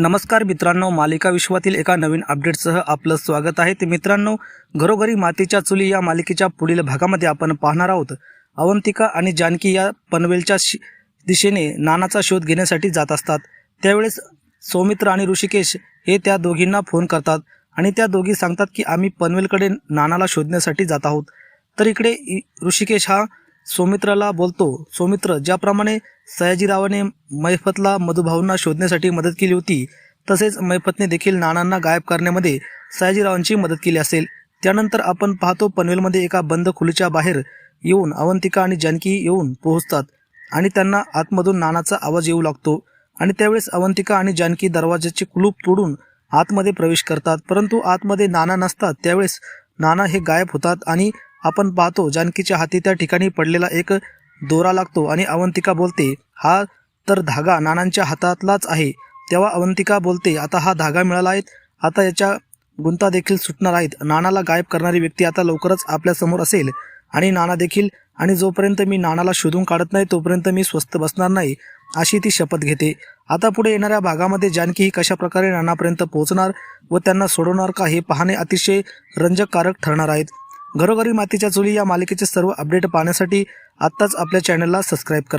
नमस्कार मित्रांनो मालिका विश्वातील एका नवीन अपडेटसह आपलं स्वागत आहे. ते मित्रांनो घरोघरी मातीच्या चुली या मालिकेच्या पुढील भागामध्ये आपण पाहणार आहोत. अवंतिका आणि जानकी या पनवेलच्या शि- दिशेने नानाचा शोध घेण्यासाठी जात असतात. त्यावेळेस सौमित्र आणि ऋषिकेश हे त्या दोघींना फोन करतात आणि त्या दोघी सांगतात की आम्ही पनवेलकडे नानाला शोधण्यासाठी जात आहोत. तर इकडे ऋषिकेश हा सौमित्राला बोलतो सौमित्र ज्याप्रमाणे सयाजीरावाने मैफतला मधुभाऊंना शोधण्यासाठी मदत केली होती तसेच मैफतने देखील नानांना गायब करण्यामध्ये सयाजीरावांची मदत केली असेल. त्यानंतर आपण पाहतो पनवेलमध्ये एका बंद खोलीच्या बाहेर येऊन अवंतिका आणि जानकी येऊन पोहोचतात आणि त्यांना आतमधून नानाचा आवाज येऊ लागतो आणि त्यावेळेस अवंतिका आणि जानकी दरवाजाचे कुलूप तोडून आतमध्ये प्रवेश करतात. परंतु आतमध्ये नाना नसतात. त्यावेळेस नाना हे गायब होतात आणि आपण पाहतो जानकीच्या हाती त्या ठिकाणी पडलेला एक दोरा लागतो आणि अवंतिका बोलते हा तर धागा नानांच्या हातातलाच आहे. तेव्हा अवंतिका बोलते आता हा धागा मिळाला आहे आता याच्या गुंता देखील सुटणार आहेत. नानाला गायब करणारी व्यक्ती आता लवकरच आपल्यासमोर असेल आणि नाना देखील आणि जोपर्यंत मी नानाला शोधून काढत नाही तोपर्यंत मी स्वस्थ बसणार नाही अशी ती शपथ घेते. आता पुढे येणाऱ्या भागामध्ये जानकी ही कशा प्रकारे नानापर्यंत पोहोचणार व त्यांना सोडवणार का हे पाहणे अतिशय रंजककारक ठरणार आहेत. घरोघरी मातीच्या चुली या मालिकेचे सर्व अपडेट पाहण्यासाठी आत्ताच आपल्या चॅनलला सबस्क्राईब करा.